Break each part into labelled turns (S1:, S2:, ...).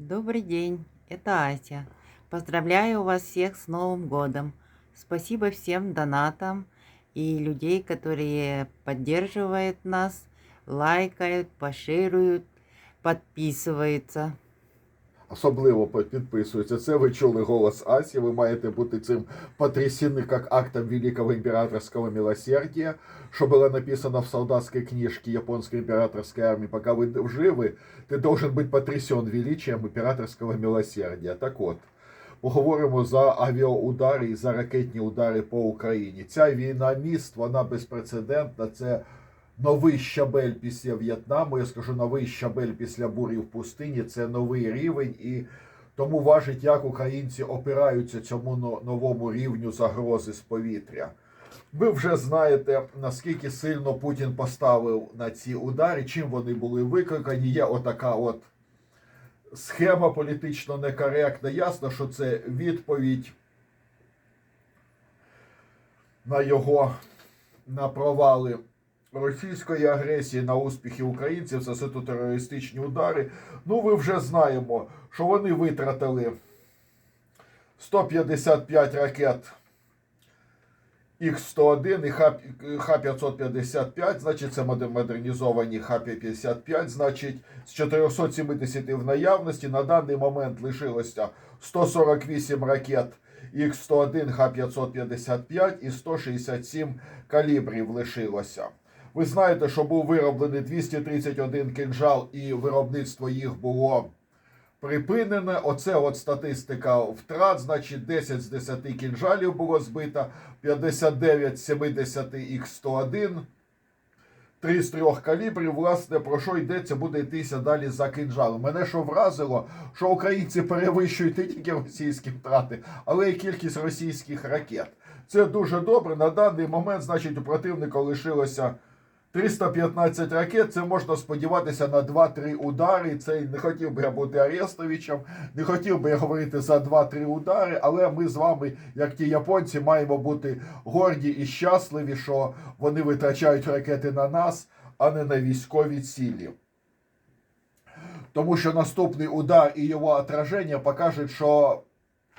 S1: Добрый день, это Ася. Поздравляю вас всех с Новым годом. Спасибо всем донатам и людей, которые поддерживают нас, лайкают, поширюють, підписуються.
S2: Особливо по- підписуються. Це ви чули голос Асі. Ви маєте бути цим потрясены как актом великого императорского милосердия, что было написано в солдатской книжке японской императорской армии. Пока вы живы, ты должен быть потрясен величием императорского милосердия. Так от. Поговоримо за авіаудари і за ракетні удари по Україні. Ця війна міст, вона безпрецедентна. Це новий щабель після В'єтнаму. Я скажу новий щабель після бурі в пустині. Це новий рівень, і тому важить, як українці опираються цьому новому рівню загрози з повітря. Ви вже знаєте, наскільки сильно Путін поставив на ці удари, чим вони були викликані. Є отака от схема політично некоректна. Ясно, що це відповідь на його на провали російської агресії, на успіхи українців, суто терористичні удари. Ну, ви вже знаємо, що вони витратили 155 ракет Х-101 і Х- Х-555, значить, це модернізовані Х-55, значить, з 470 в наявності на даний момент лишилося 148 ракет Х-101, Х-555 і 167 калібрів лишилося. Ви знаєте, що був вироблений 231 кинжал, і виробництво їх було припинене. Оце от статистика втрат. Значить, 10 з 10 кінжалів було збито, 59 з 70 Х101, 3 з 3 калібрів. Власне, про що йдеться, буде йтися далі за кинжалом. Мене що вразило, що українці перевищують не тільки російські втрати, але й кількість російських ракет. Це дуже добре. На даний момент, значить, у противника лишилося 315 ракет, це можна сподіватися на 2-3 удари. Це не хотів би я бути Арестовичем, не хотів би я говорити за 2-3 удари, але ми з вами, як ті японці, маємо бути горді і щасливі, що вони витрачають ракети на нас, а не на військові цілі. Тому що наступний удар і його отраження покажуть, що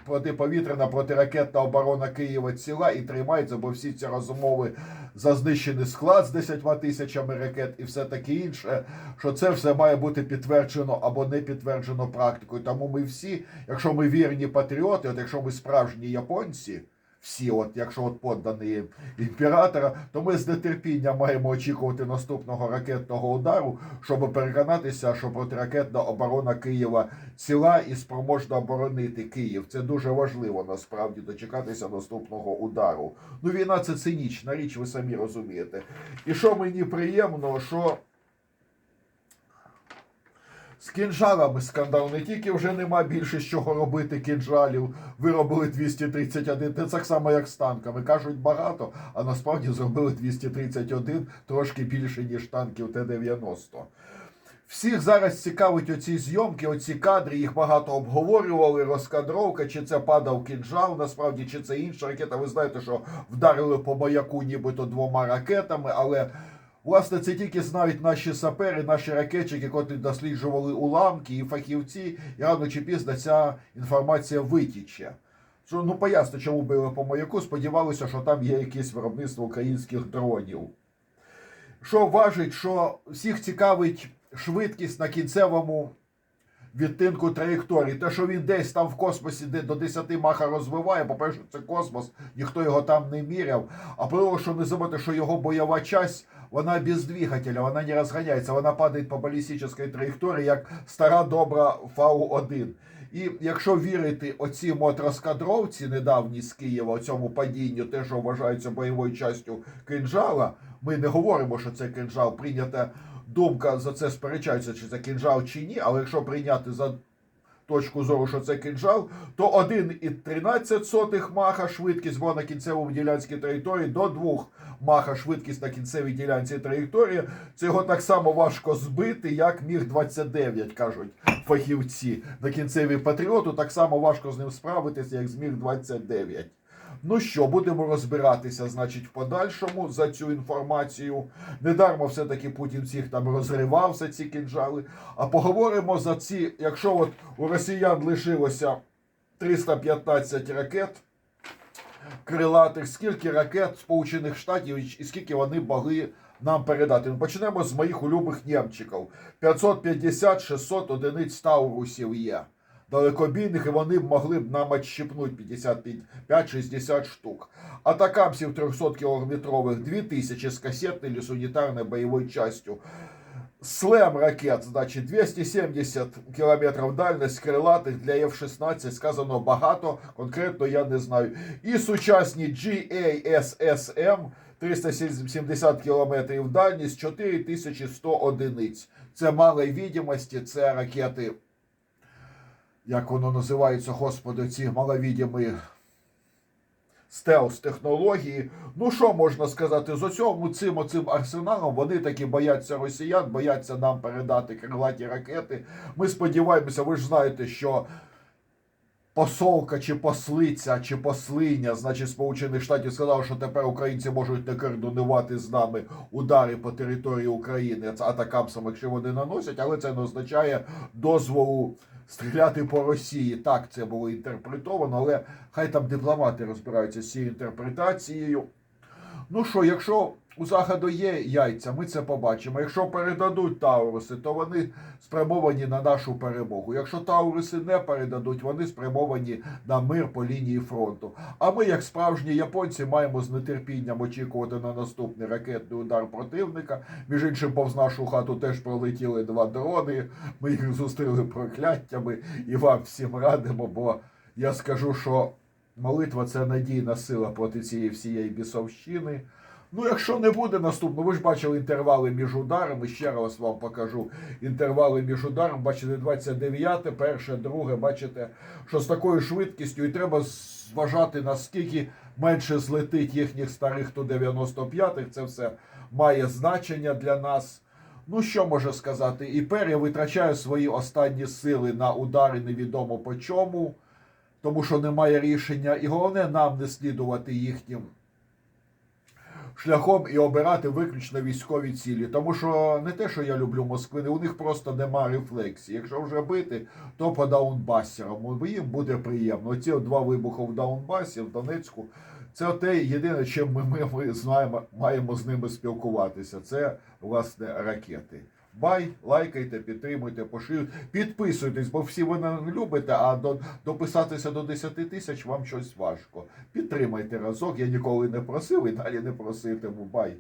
S2: протиповітряна протиракетна оборона Києва ціла і тримається, бо всі ці розмови за знищений склад з 10 тисячами ракет і все таке інше, що це все має бути підтверджено або не підтверджено практикою. Тому ми всі, якщо ми вірні патріоти, от якщо ми справжні японці. Всі, от якщо от поддані імператора, то ми з нетерпінням маємо очікувати наступного ракетного удару, щоб переконатися, що протиракетна оборона Києва ціла і спроможна оборонити Київ. Це дуже важливо насправді дочекатися наступного удару. Ну, війна це цинічна річ, ви самі розумієте. І що мені приємно, що з кінжалами скандал не тільки вже нема більше з чого робити кінжалів, виробили 231, це так само, як з танками. Кажуть багато, а насправді зробили 231 трошки більше, ніж танків Т-90. Всіх зараз цікавить оці зйомки, оці кадри, їх багато обговорювали, розкадровка, чи це падав кінжал, насправді, чи це інша ракета. Ви знаєте, що вдарили по маяку нібито двома ракетами, але власне це тільки знають наші сапери, наші ракетчики, котрі досліджували уламки і фахівці, і рано чи пізно ця інформація витіче. Що, ну поясно, чому били по маяку, сподівалися, що там є якесь виробництво українських дронів. Що важить, що всіх цікавить швидкість на кінцевому відтинку траєкторії. Те, що він десь там в космосі де до 10 маха розвиває, по-перше, це космос, ніхто його там не міряв. А по що не забути, що його бойова часть, вона без двигателя, вона не розганяється, вона падає по балістичній траєкторії, як стара добра Фау-1. І якщо вірити оцім от розкадровці недавні з Києва, цьому падінню, те, що вважається бойовою частю кинжала, ми не говоримо, що це кинжал. Прийнята думка за це сперечається, чи це кинжал чи ні. Але якщо прийняти за точку зору, що це кинжал, то 1,13 маха швидкість була на кінцевому ділянській території до 2 маха швидкість на кінцевій ділянці території. Це його так само важко збити, як міг 29, кажуть фахівці. На кінцевій патріоту так само важко з ним справитися, як з міг 29. Ну що, будемо розбиратися, значить, в подальшому за цю інформацію. Недармо все-таки Путін всіх там розривав за ці кінжали. А поговоримо за ці, якщо от у росіян лишилося 315 ракет крилатих, скільки ракет Сполучених Штатів і скільки вони могли нам передати. Ну, Почнемо з моїх улюблених німчиків. 550-600 одиниць Таурусів є. Далекобійних, і вони б могли б нам отщипнути 55-60 штук. Атакамсів 300-кілометрових 2000 з касетною или с унитарной боевой частью. Слем ракет, значить, 270 кілометрів дальність крилатих для F-16 сказано багато, конкретно я не знаю. І сучасні GASSM 370 кілометрів дальність, 4100 одиниць. Це малої відомості, це ракети, як воно називається, господи, ці маловідімі стелс технології. Ну що можна сказати, з оцьому цим оцим арсеналом вони таки бояться росіян, бояться нам передати крилаті ракети. Ми сподіваємося, ви ж знаєте, що посолка чи послиця, чи послиня, значить, Сполучених Штатів сказав, що тепер українці можуть не координувати з нами удари по території України атакамсам, якщо вони наносять, але це не означає дозволу стріляти по Росії. Так це було інтерпретовано, але хай там дипломати розбираються з цією інтерпретацією. Ну що, якщо у Заходу є яйця, ми це побачимо. Якщо передадуть Тауруси, то вони спрямовані на нашу перемогу. Якщо Тауруси не передадуть, вони спрямовані на мир по лінії фронту. А ми, як справжні японці, маємо з нетерпінням очікувати на наступний ракетний удар противника. Між іншим, повз нашу хату теж пролетіли два дрони. Ми їх зустріли прокляттями і вам всім радимо, бо я скажу, що молитва це надійна сила проти цієї всієї бісовщини. Ну, якщо не буде наступного, ви ж бачили інтервали між ударами. Ще раз вам покажу інтервали між ударами. Бачите, 29, перше, друге, бачите, що з такою швидкістю і треба зважати, наскільки менше злетить їхніх старих Ту-95. Це все має значення для нас. Ну, що може сказати? І Пер'я витрачає свої останні сили на удари невідомо по чому, тому що немає рішення. І головне нам не слідувати їхнім шляхом і обирати виключно військові цілі. Тому що не те, що я люблю Москвини, у них просто нема рефлексії. Якщо вже бити, то по даунбасерам. Їм буде приємно. Оці два вибухи в Даунбасі, в Донецьку. Це те єдине, чим ми, ми, ми знаємо, маємо з ними спілкуватися. Це власне ракети. Бай, лайкайте, підтримуйте, поширюйте, підписуйтесь, бо всі ви не любите, а до, дописатися до 10 тисяч вам щось важко. Підтримайте разок. Я ніколи не просив і далі не проситиму. Бай.